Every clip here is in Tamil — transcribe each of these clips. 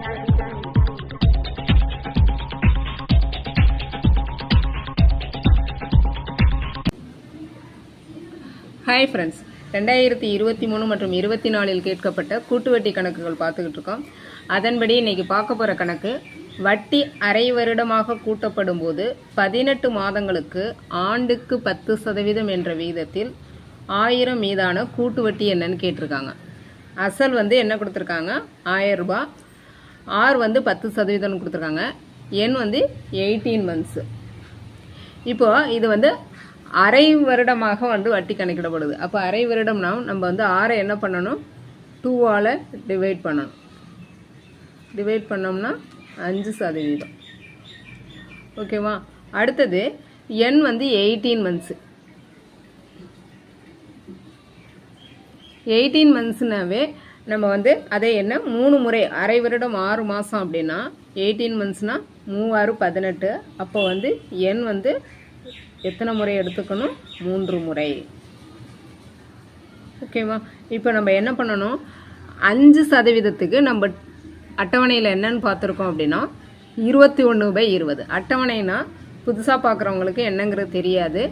ஹாய் ஃப்ரெண்ட்ஸ் ரெண்டாயிரத்தி இருபத்தி மூணு மற்றும் இருபத்தி நாலில் கேட்கப்பட்ட கூட்டு வட்டி கணக்குகள் பார்த்துக்கிட்டு இருக்கோம். அதன்படி இன்னைக்கு பார்க்க போகிற கணக்கு வட்டி அரை வருடமாக கூட்டப்படும் போது பதினெட்டு மாதங்களுக்கு ஆண்டுக்கு பத்து சதவீதம் என்ற விகிதத்தில் ஆயிரம் மீதான கூட்டு வட்டி என்னன்னு கேட்டிருக்காங்க. அசல் வந்து என்ன கொடுத்துருக்காங்க? ஆயிரம் ரூபாய் ஆர் வந்து பத்து சதவீதம்னு கொடுத்துருக்காங்க. என் வந்து எயிட்டீன் மந்த்ஸு இப்போ இது வந்து அரை வருடமாக வந்து வட்டி கணக்கிடப்படுது. அப்போ அரை வருடம்னா நம்ம வந்து ஆறை என்ன பண்ணணும்? டூவால் டிவைட் பண்ணணும். டிவைட் பண்ணோம்னா அஞ்சு சதவீதம். ஓகேவா அடுத்தது என் வந்து எயிட்டீன் மந்த்ஸு எயிட்டீன் மந்த்ஸ்னாவே நம்ம வந்து அதே என்ன? மூணு முறை அரை வருடம் ஆறு மாதம் அப்படின்னா எயிட்டீன் மந்த்ஸ்னால் மூவாறு பதினெட்டு. அப்போ வந்து எண் வந்து எத்தனை முறை எடுத்துக்கணும்? மூன்று முறை. ஓகேவா இப்போ நம்ம என்ன பண்ணணும்? அஞ்சு சதவீதத்துக்கு நம்ம அட்டவணையில் என்னன்னு பார்த்துருக்கோம் அப்படின்னா இருபத்தி ஒன்று பை இருபது. அட்டவணைனா புதுசாக பார்க்குறவங்களுக்கு என்னங்கிறது தெரியாது.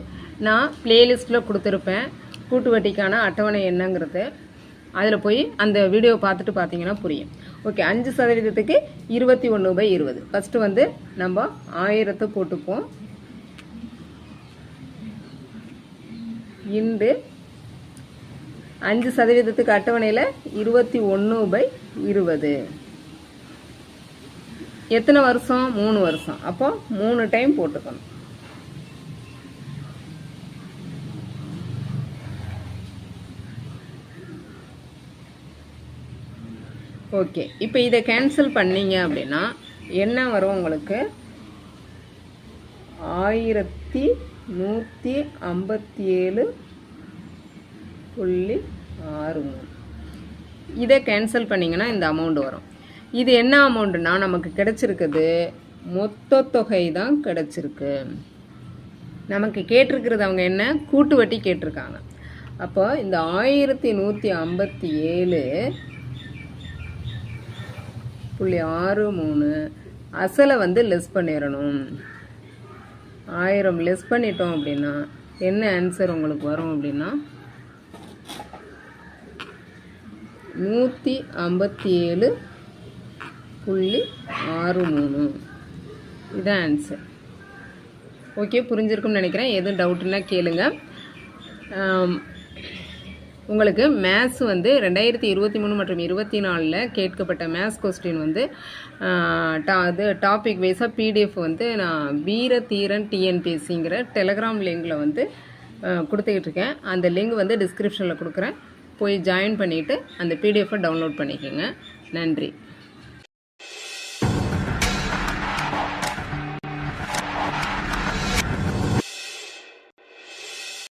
நான் பிளேலிஸ்ட்டில் கொடுத்துருப்பேன். கூட்டு வட்டிக்கான அட்டவணை என்னங்கிறது. அதில் போய் அந்த வீடியோ பார்த்துட்டு பார்த்தீங்கன்னா புரியும். ஓகே அஞ்சு சதவீதத்துக்கு இருபத்தி ஒன்று பை இருபது. ஃபஸ்ட்டு வந்து நம்ம ஆயிரத்தை போட்டுப்போம் இன்று அஞ்சு சதவீதத்துக்கு அட்டவணையில் இருபத்தி ஒன்று பை இருபது. எத்தனை வருஷம்? மூணு வருஷம். அப்போ மூணு டைம் போட்டுக்கணும். ஓகே. இப்போ இதை கேன்சல் பண்ணீங்க அப்படின்னா என்ன வரும் உங்களுக்கு? ஆயிரத்தி நூற்றி ஐம்பத்தி ஏழு புள்ளி ஆறு மூணு. இதை கேன்சல் பண்ணிங்கன்னா இந்த அமௌண்ட் வரும். இது என்ன அமௌண்ட்னா நமக்கு கிடச்சிருக்குது. மொத்த தொகை தான் கிடைச்சிருக்கு. நமக்கு கேட்டிருக்கிறது அவங்க என்ன? கூட்டு வட்டி கேட்டிருக்காங்க. அப்போ இந்த ஆயிரத்தி நூற்றி ஐம்பத்தி ஏழு புள்ளி ஆறு மூணு. அசலை வந்து லெஸ் பண்ணிடணும் ஆயிரம் லெஸ் பண்ணிட்டோம் அப்படின்னா என்ன ஆன்சர் உங்களுக்கு வரும் அப்படின்னா நூற்றி ஐம்பத்தி ஏழு புள்ளி ஆறு மூணு. இதான் ஆன்சர் ஓகே புரிஞ்சிருக்கும்னு நினைக்கிறேன். எதுவும் டவுட்னா கேளுங்கள் உங்களுக்கு மேத்ஸ் வந்து ரெண்டாயிரத்தி இருபத்தி மூணு மற்றும் இருபத்தி நாலில் கேட்கப்பட்ட மேத்ஸ் கொஸ்டின் வந்து டா இது டாபிக் வைஸாக பிடிஎஃப் வந்து நான் வீர தீரன் டிஎன்பிஎஸ்சிங்கிற டெலகிராம் லிங்கில் வந்து கொடுத்துக்கிட்டு இருக்கேன் அந்த லிங்க் வந்து டிஸ்கிரிப்ஷனில் கொடுக்குறேன். போய் ஜாயின் பண்ணிவிட்டு அந்த பிடிஎஃப்பை டவுன்லோட் பண்ணிக்கோங்க. நன்றி.